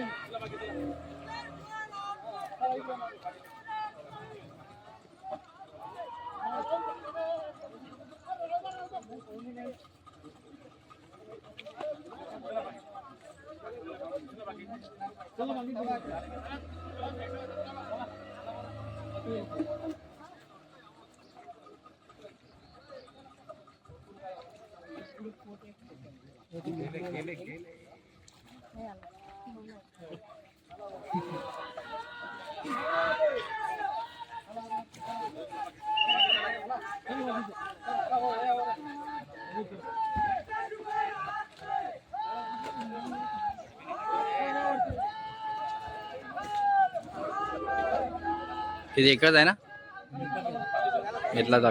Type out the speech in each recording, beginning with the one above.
Gele, gele, gele. हे एकच आहे ना घेतला जा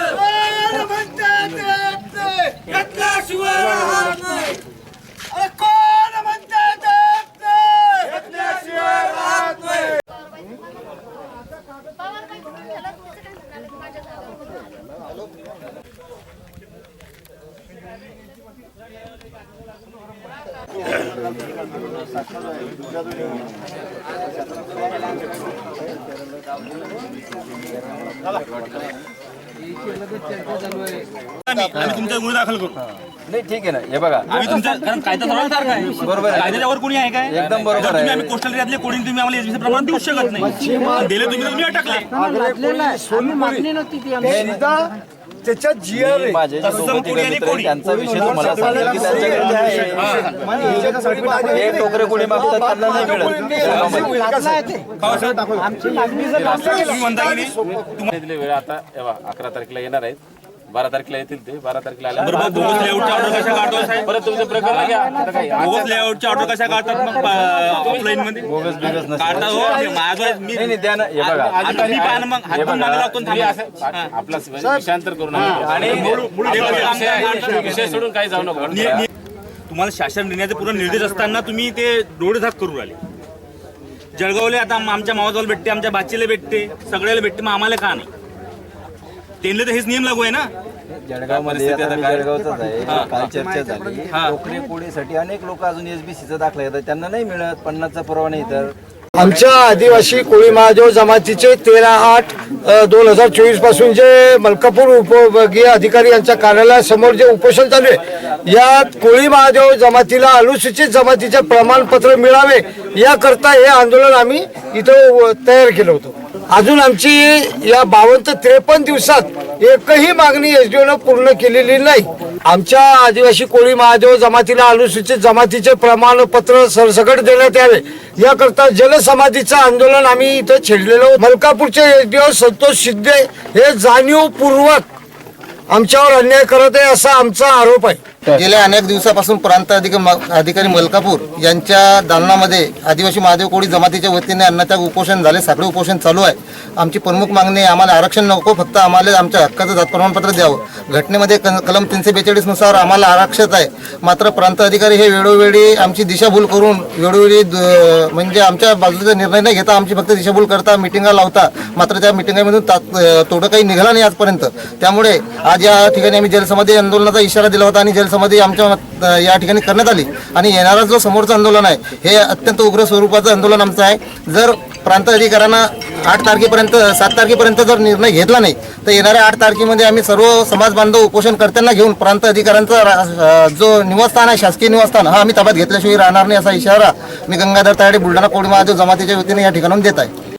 हर हर हर हर कोण म्हणते आम्ही तुमचा गुन्हे दाखल करू. नाही ठीक आहे ना. हे बघा. आम्ही तुमच्या कारण कायदा सर्वांसारखा आहे. बरोबर आहे. कायद्याच्या वर कोणी आहे काय? एकदम बरोबर जर तुम्ही आहे. आम्ही कोस्टल एरियातले कोणी तुम्ही आम्हाला एसबीसी प्रमाण देऊ शकत नाही. दिले तुम्ही तर तुम्ही अटकले. त्याच्यात आहे. माझे जे दोघं तिघं मित्र कोळी. आहेत, त्यांचा विषय तुम्हाला सांगितलं की त्यांच्याकडे आहे. हे. टोकरे कोणी मागतात त्यांना नाही मिळत. तुम्ही म्हणता की नाही? दिले वेळ आता हे बघा, अकरा तारखेला येणार आहेत. बारा तारखेला येतील ते बारा तारखेला बरोबर बोगस ऑर्डर कशा काढतो? साहेब परत तुमचं प्रकरण घ्या. आता काय? बोगस लेआउटची ऑर्डर कशा काढतात मग ऑफलाईन मध्ये? बोगस बिगस नसतं. काढतात हो माझं मी नाही नाही द्या ना हे बघा. आता मी पाहणं मग हात पण मागे लागतो तुम्ही असं आपला विषयांतर करू नका. आणि विषय- विषय सोडून काही जाऊ नका. नि- नि- तुम्हाला शासन निर्णयाचे पूर्ण निर्देश असताना तुम्ही ते डोळेधाक करू राहिले. जळगावले आता आम- आमच्या मावजाला भेटते आमच्या बाचीला भेटते सगळ्याला भेटते मग आम्हाला का नाही? त्यांना तर हेच नियम लागू आहे ना? जळगावमध्ये आता मी जळगावचाच आहे. काल चर्चा झाली. टोकरे कोळीसाठी अनेक लोक अजून एसबीसीचा दाखला घेतात. त्यांना नाही मिळत. पन्नासचा पुरावा नाही तर. आमच्या आदिवासी कोळी महादेव जमातीचे तेरा आठ दोन हजार चोवीसपासून जे मलकापूर उपविभागीय अधिकारी यांच्या कार्यालयासमोर जे उपोषण चालू आहे यात कोळी महादेव जमातीला अनुसूचित जमातीचे प्रमाणपत्र मिळावे याकरता हे आंदोलन आम्ही इथं तयार केलं होतं. अजून आमची या बावन्न ते त्रेपन्न दिवसात एकही मागणी एस एसडीओनं पूर्ण केलेली नाही. आमच्या आदिवासी कोळी महादेव जमातीला अनुसूचित जमातीचे प्रमाणपत्र सरसकट देण्यात यावे. याकरता जलसमाधीचं आंदोलन आम्ही इथं छेडलेलो भलकापूरच्या S D SDO Santosh Shinde हे जाणीवपूर्वक आमच्यावर अन्याय करत आहे असा आमचा आरोप आहे. गेल्या अनेक दिवसापासून प्रांत अधिकारी मलकापूर यांच्या दालनामध्ये आदिवासी महादेव कोळी जमातीच्या वतीने अन्नत्याग उपोषण झाले साखळी उपोषण चालू आहे. आमची प्रमुख मागणी आम्हाला आरक्षण नको फक्त आम्हाला आमच्या हक्काचं जात प्रमाणपत्र द्यावं. घटनेमध्ये कल- कलम तीनशे बेचाळीसनुसार आम्हाला आरक्षित आहे. मात्र प्रांत अधिकारी हे वेळोवेळी आमची दिशाभूल करून वेळोवेळी म्हणजे आमच्या बाजूचा निर्णय नाही घेता आमची फक्त दिशाभूल करता मिटिंगा लावता मात्र त्या मिटिंगामधून तात- तोडं काही निघाला नाही आजपर्यंत. त्यामुळे आज या ठिकाणी आम्ही जलसमाधी आंदोलनाचा इशारा दिला होता आणि समाधी आमच्या या ठिकाणी करण्यात आली. आणि येणारा जो समोरचं आंदोलन आहे हे अत्यंत उग्र स्वरूपाचं आंदोलन आमचं आहे. जर प्रांत अधिकाऱ्यांना आठ तारखेपर्यंत सात तारखेपर्यंत जर निर्णय घेतला नाही तर येणाऱ्या आठ तारखेमध्ये आम्ही सर्व समाज बांधव उपोषणकर्त्यांना घेऊन प्रांत अधिकाऱ्यांचा रा- जो निवासस्थान आहे शासकीय निवासस्थान हा आम्ही ताब्यात घेतल्याशिवाय राहणार नाही असा इशारा मी गंगाधर तायडे बुलढाणा कोळी महादेव जमातीच्या वतीने या ठिकाणाहून देत आहे.